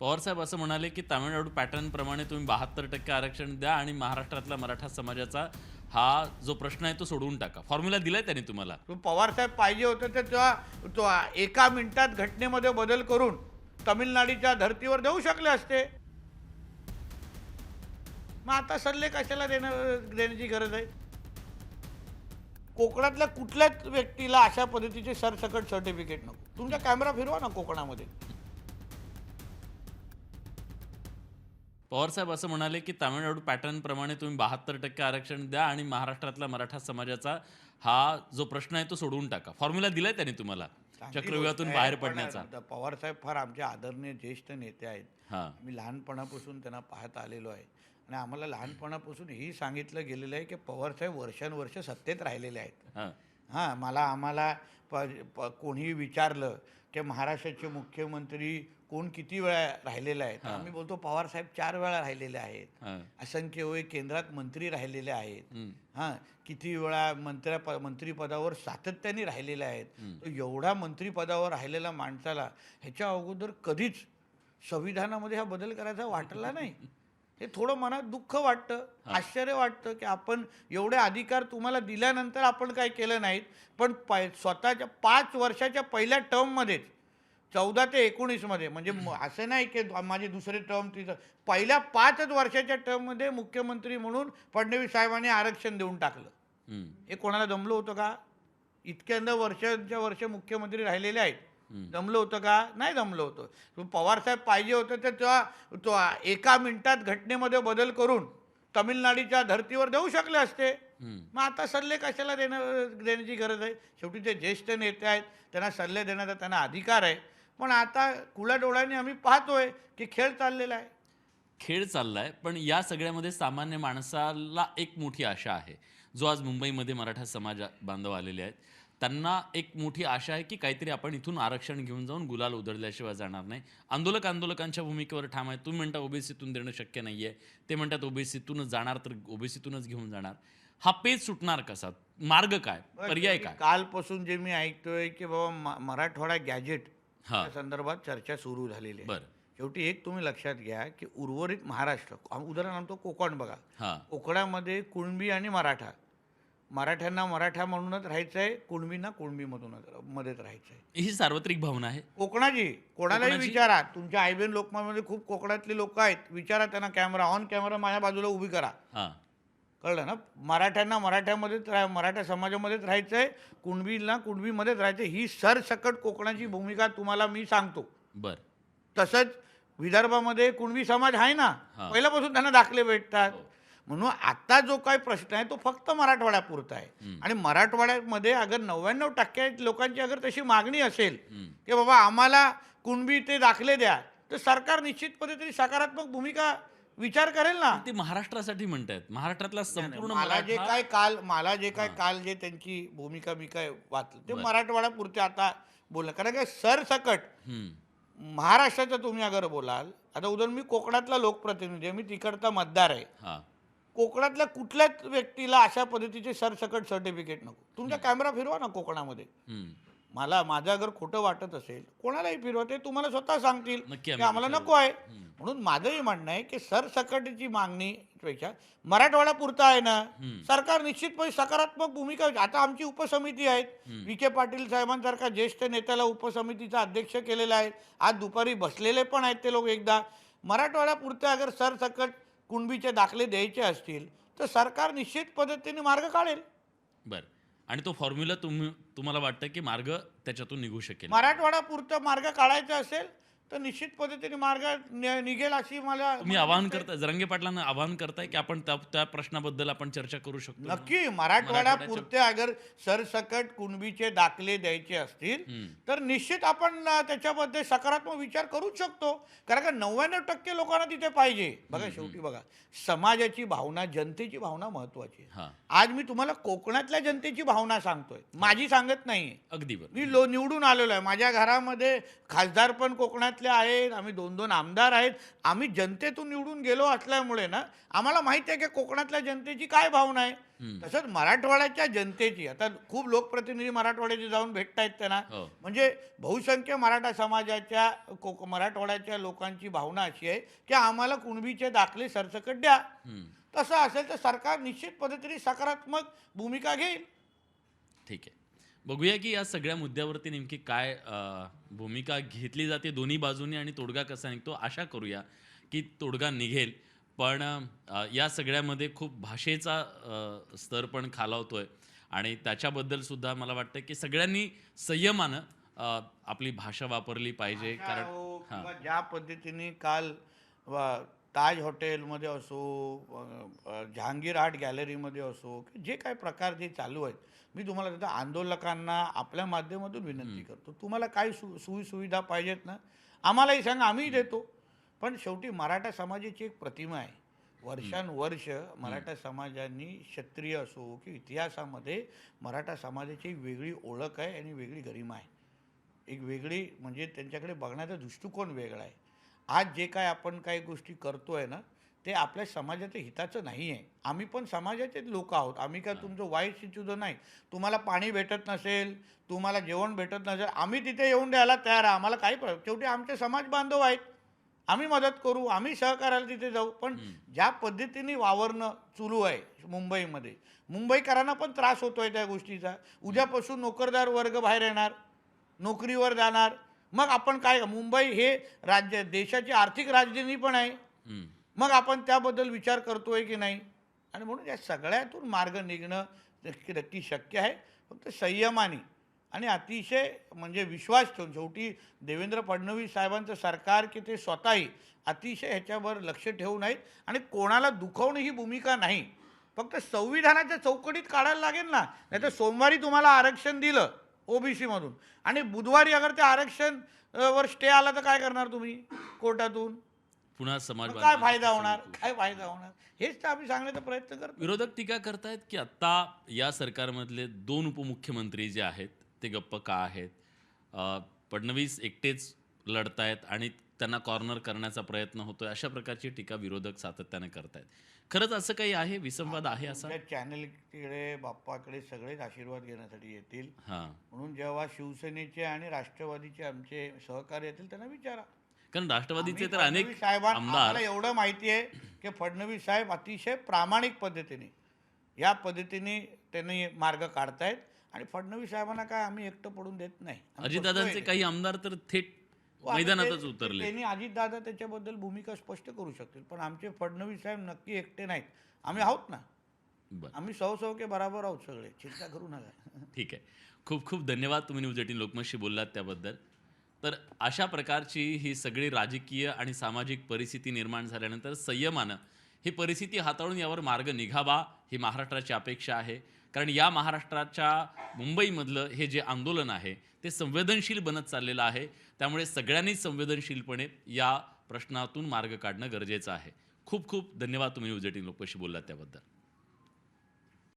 पवार साहेब असं म्हणाले की तामिळनाडू पॅटर्नप्रमाणे तुम्ही बहात्तर टक्के आरक्षण द्या आणि महाराष्ट्रातला मराठा समाजाचा हा जो प्रश्न आहे तो सोडवून टाका. फॉर्म्युला दिलाय त्यांनी तुम्हाला. पवार साहेब पाहिजे होतं तर तेव्हा तो एका मिनिटात घटनेमध्ये बदल करून तमिळनाडूच्या धर्तीवर देऊ शकले असते. मग आता सल्ले कशाला देणं देण्याची गरज आहे? कोकणातल्या कुठल्याच व्यक्तीला अशा पद्धतीचे सरसकट सर्टिफिकेट नको. तुमचा कॅमेरा फिरवा ना कोकणामध्ये. पवारसाहेब असं म्हणाले की तामिळनाडू पॅटर्न प्रमाणे तुम्ही बहात्तर टक्के आरक्षण द्या आणि महाराष्ट्रातला मराठा समाजाचा हा जो प्रश्न आहे तो सोडवून टाका. फॉर्म्युला दिलाय त्यांनी तुम्हाला. चक्रव्यूहातून बाहेर पडण्याचा. आता पवारसाहेब फार आमचे आदरणीय ज्येष्ठ नेते आहेत. हा. मी लहानपणापासून त्यांना पाहत आलेलो आहे. आणि आम्हाला लहानपणापासून ही सांगितलं गेलेलं आहे की पवारसाहेब वर्षानुवर्ष सत्तेत राहिलेले आहेत. हा. मला आम्हाला प कोणीही विचारलं की महाराष्ट्राचे मुख्यमंत्री कोण किती वेळा राहिलेले आहेत हां. आम्ही बोलतो पवारसाहेब चार वेळा राहिलेले आहेत. असंख्य वेळ केंद्रात मंत्री राहिलेले आहेत. हां. किती वेळा मंत्र्या प मंत्रिपदावर सातत्याने राहिलेले आहेत. तर एवढा मंत्रिपदावर राहिलेल्या माणसाला ह्याच्या अगोदर कधीच संविधानामध्ये हा बदल करायचा वाटला नाही. हे थोडं मनात दुःख वाटतं आश्चर्य वाटतं की आपण एवढे अधिकार तुम्हाला दिल्यानंतर आपण काय केलं नाहीत? पण स्वतःच्या पाच वर्षाच्या पहिल्या टर्ममध्येच चौदा ते एकोणीसमध्ये म्हणजे असं नाही की माझी दुसरे टर्म तिथं पहिल्या पाचच वर्षाच्या टर्ममध्ये मुख्यमंत्री म्हणून फडणवीस साहेबांनी आरक्षण देऊन टाकलं. हे कोणाला जमलं होतं का? इतक्यांदा वर्षांच्या वर्ष मुख्यमंत्री राहिलेले आहेत. जमलं होतं का? नाही जमलं होतं. तो पवारसाहेब पाहिजे होतं तर तेव्हा तो एका मिनिटात घटनेमध्ये बदल करून तमिळनाडूच्या धर्तीवर देऊ शकले असते. मग आता सल्ले कशाला देणं देण्याची गरज आहे? शेवटी ते ज्येष्ठ नेते आहेत त्यांना सल्ले देण्याचा त्यांना अधिकार आहे. पण आता कुळ्या डोळ्यांनी आम्ही पाहतोय की खेळ चाललेला आहे. खेळ चाललाय पण या सगळ्यामध्ये सामान्य माणसाला एक मोठी आशा आहे. जो आज मुंबईमध्ये मराठा समाज बांधव आलेले आहेत त्यांना एक मोठी आशा आहे की काहीतरी आपण इथून आरक्षण घेऊन जाऊन गुलाल उधळल्याशिवाय जाणार नाही. आंदोलक आंदोलकांच्या भूमिकेवर ठाम आहे. तुम्ही म्हणता ओबीसीतून देणं शक्य नाही आहे ते म्हणतात ओबीसीतूनच जाणार तर ओबीसीतूनच घेऊन जाणार. हा पेज सुटणार कसा? मार्ग काय? पर्याय काय? कालपासून जे मी ऐकतोय की बाबा मराठवाडा गॅजेट हा. या संदर्भात चर्चा सुरू झालेली आहे. शेवटी एक तुम्ही लक्षात घ्या की उर्वरित महाराष्ट्र आम- उदाहरण आणतो कोकण बघा. कोकणामध्ये कुणबी आणि मराठा. मराठ्यांना मराठा म्हणूनच राहायचं आहे कुणबींना कुणबीमधूनच मध्येच राहायचं आहे ही सार्वत्रिक भावना आहे. कोकणाची कोणालाही? विचारा. तुमच्या आयबीएन लोकमामध्ये खूप कोकणातले लोक आहेत. विचारा त्यांना कॅमेरा ऑन कॅमेरा माझ्या बाजूला उभी करा. कळलं ना मराठ्यांना मराठ्यामध्येच राह मराठा समाजामध्येच राहायचं आहे कुणबीला कुणबीमध्येच राहायचं. ही सरसकट कोकणाची भूमिका तुम्हाला मी सांगतो बर तसंच विदर्भामध्ये कुणबी समाज आहे ना हा. पहिल्यापासून त्यांना दाखले भेटतात म्हणून आता जो काही प्रश्न आहे तो फक्त मराठवाड्यापुरता आहे हम्म. आणि मराठवाड्यामध्ये अगर नव्याण्णव टक्के लोकांची अगर तशी मागणी असेल हम्म. की बाबा आम्हाला कुणबी ते दाखले द्या तर सरकार निश्चित पद्धतीने सकारात्मक भूमिका विचार करेल ना. ते महाराष्ट्रासाठी म्हणतायत. महाराष्ट्रातला संपूर्ण मला जे मराठा- काय काल मला जे काय काल जे त्यांची भूमिका मी काय वाचलं ते मराठवाड्यापुरते आता बोललं. कारण काय सरसकट हम्म. महाराष्ट्राचं तुम्ही अगर बोलाल आता उदाहरण मी कोकणातला लोकप्रतिनिधी आहे मी तिकडचा मतदार आहे. हा. कोकणातल्या कुठल्याच व्यक्तीला अशा पद्धतीचे सरसकट सर्टिफिकेट नको. तुमचा कॅमेरा फिरवा ना कोकणामध्ये. हम्म. मला माझं अगर खोटं वाटत असेल कोणालाही फिरवा ते तुम्हाला स्वतः सांगतील नक्की की आम्ही आम्हाला विचारू. नको आहे हम्म. म्हणून माझंही म्हणणं आहे की सरसकटची मागणी पेक्षा मराठवाडा पुरता आहे ना हम्म. सरकार निश्चितपणे सकारात्मक भूमिका आता आमची उपसमिती आहेत हम्म. विखे पाटील साहेबांसारखा ज्येष्ठ नेत्याला उपसमितीचा अध्यक्ष केलेला आहे आज दुपारी बसलेले पण आहेत ते लोक एकदा मराठवाडा पुरते अगर सरसकट कुणबीचे दाखले द्यायचे असतील तर सरकार निश्चित पद्धतीने मार्ग काढेल बर आणि तो फॉर्म्युला तुम्ही तुम्हाला वाटतं की मार्ग त्याच्यातून निघू शकेल. मराठवाडा पुरतं मार्ग काढायचा असेल तर निश्चित पद्धतीने मार्ग नि- निघेल अशी मला तुम्ही आवाहन करताय जरंगे पाटलांना आवाहन करताय की आपण त्या त्या प्रश्नाबद्दल आपण चर्चा करू शकतो नक्की. मराठवाडा मराठवाड्याच्या- पुरते अगर सरसकट कुणबीचे दाखले द्यायचे असतील. तर निश्चित आपण अ, त्याच्यामध्ये सकारात्मक विचार करूच शकतो. कारण का नव्याण्णव टक्के लोकांना तिथे पाहिजे. बघा शेवटी बघा. समाजाची भावना जनतेची भावना महत्वाची आहे. हा. आज मी तुम्हाला कोकणातल्या जनतेची भावना सांगतोय. माझी सांगत नाही अगदी मी लो निवडून आलेलो आहे. माझ्या घरामध्ये खासदार पण कोकणातले आहेत आम्ही दोन दोन आमदार आहेत आम्ही जनतेतून निवडून गेलो असल्यामुळे ना आम्हाला माहिती आहे की कोकणातल्या जनतेची काय भावना आहे. तसंच मराठवाड्याच्या जनतेची आता खूप लोकप्रतिनिधी मराठवाड्याचे जाऊन भेटतायत त्यांना हो. म्हणजे बहुसंख्य मराठा समाजाच्या कोक मराठवाड्याच्या लोकांची भावना अशी आहे की आम्हाला कुणबीचे दाखले सरसकट द्या. तसं असेल तर सरकार निश्चित पद्धतीने सकारात्मक भूमिका घेईल ठीक आहे बघूया की या सगळ्या मुद्द्यावरती नेमकी काय अ, भूमिका घेतली जाते दोन्ही बाजूनी आणि तोडगा कसा निघतो आशा करूया की तोडगा निघेल. पण अ, या सगळ्यामध्ये खूप भाषेचा अ, स्तर पण खालावतोय आणि त्याच्याबद्दल सुद्धा मला वाटतं की सगळ्यांनी संयमानं अ, आपली भाषा वापरली पाहिजे. कारण हो, हां. किंवा ज्या पद्धतीने काल व- ताज हॉटेलमध्ये असो अ, अ, जहांगीर आर्ट गॅलरीमध्ये असो जे काही प्रकार जे चालू आहेत मी तुम्हाला तिथं आंदोलकांना आपल्या माध्यमातून विनंती करतो. तुम्हाला काय सु सोयी सुविधा पाहिजेत ना? आम्हालाही सांगा आम्ही देतो. पण शेवटी मराठा समाजाची एक प्रतिमा आहे. वर्षानुवर्ष मराठा समाजांनी क्षत्रिय असो की इतिहासामध्ये मराठा समाजाची एक वेगळी ओळख आहे आणि वेगळी गरिमा आहे. एक वेगळी म्हणजे त्यांच्याकडे बघण्याचा दृष्टिकोन वेगळा आहे. आज जे काय आपण काही गोष्टी करतोय ना ते आपल्या समाजाच्या हिताचं नाही आहे आम्ही पण समाजाचे लोक आहोत. आम्ही काय तुमचं वाईट चिचुदं नाही. तुम्हाला पाणी भेटत नसेल तुम्हाला जेवण भेटत नसेल आम्ही तिथे येऊन द्यायला तयार आहे. आम्हाला काही प्रॉब्लेम शेवटी आमचे समाज बांधव आहेत. आम्ही मदत करू आम्ही सहकार्याला तिथे जाऊ. पण ज्या पद्धतीने वावरणं सुरू आहे मुंबईमध्ये मुंबईकरांना पण त्रास होतोय त्या गोष्टीचा. उद्यापासून नोकरदार वर्ग बाहेर येणार नोकरीवर जाणार. मग आपण काय मुंबई हे राज्य देशाची आर्थिक राजधानी पण आहे. मग आपण त्याबद्दल विचार करतो आहे की नाही? आणि म्हणून या सगळ्यातून मार्ग निघणं नक्की नक्की शक्य आहे. फक्त संयमाने आणि अतिशय म्हणजे विश्वास ठेवून शेवटी देवेंद्र फडणवीस साहेबांचं सरकार की ते स्वतःही अतिशय ह्याच्यावर लक्ष ठेवून आहेत आणि कोणाला दुखवणं ही भूमिका नाही. फक्त संविधानाच्या चौकटीत काढायला लागेल ना नाही तर सोमवारी तुम्हाला आरक्षण दिलं ओबीसीमधून आणि बुधवारी अगर ते आरक्षण वर स्टे आला तर काय करणार तुम्ही? कोर्टातून? पुन्हा समाज मग काय फायदा होणार. काय फायदा होणार? हेच तर आम्ही सांगण्याचा प्रयत्न करतो. विरोधक टीका करतायत की आता या सरकारमधले दोन उपमुख्यमंत्री जे आहेत ते गप्प का आहेत? अ, फडणवीस एकटेच लढतायत आणि त्यांना कॉर्नर करण्याचा प्रयत्न होतोय अशा प्रकारची टीका विरोधक सातत्याने करतायत. खरंच असं काही आहे? विसंवाद आहे असा? तुमच्या चॅनलकडे बाप्पाकडे सगळेच आशीर्वाद घेण्यासाठी येतील. हां. म्हणून जेव्हा शिवसेनेचे आणि राष्ट्रवादीचे आमचे सहकारी येतील त्यांना विचारा. कारण राष्ट्रवादीचे तर अनेक आमदार एवढं माहिती आहे की फडणवीस साहेब अतिशय प्रामाणिक पद्धतीने या पद्धतीने त्यांनी मार्ग काढतायत आणि फडणवीस साहेबांना काय आम्ही एकटं पडून देत नाही. अजितदादांचे. काही आमदार तर थेट हो, मैदानातच उतरले त्यांनी अजितदादा त्याच्याबद्दल भूमिका स्पष्ट करू शकतील पण आमचे फडणवीस साहेब नक्की एकटे नाहीत. आम्ही आहोत ना. आम्ही सौ सौ के बराबर आहोत सगळे चिंता करू नका. ठीक आहे. खूप खूप धन्यवाद तुम्ही न्यूज एटीन लोकमतशी बोललात त्याबद्दल. तर अशा प्रकारची ही सगळी राजकीय आणि सामाजिक परिस्थिती निर्माण झाल्यानंतर संयमानं ही परिस्थिती हाताळून यावर मार्ग निघावा ही महाराष्ट्राची अपेक्षा आहे. कारण या महाराष्ट्राच्या मुंबईमधलं हे जे आंदोलन आहे ते संवेदनशील बनत चाललेलं आहे. त्यामुळे सगळ्यांनीच संवेदनशीलपणे या प्रश्नातून मार्ग काढणं गरजेचं आहे. खूप खूप धन्यवाद तुम्ही उजेटिंग लोकशी बोललात त्याबद्दल.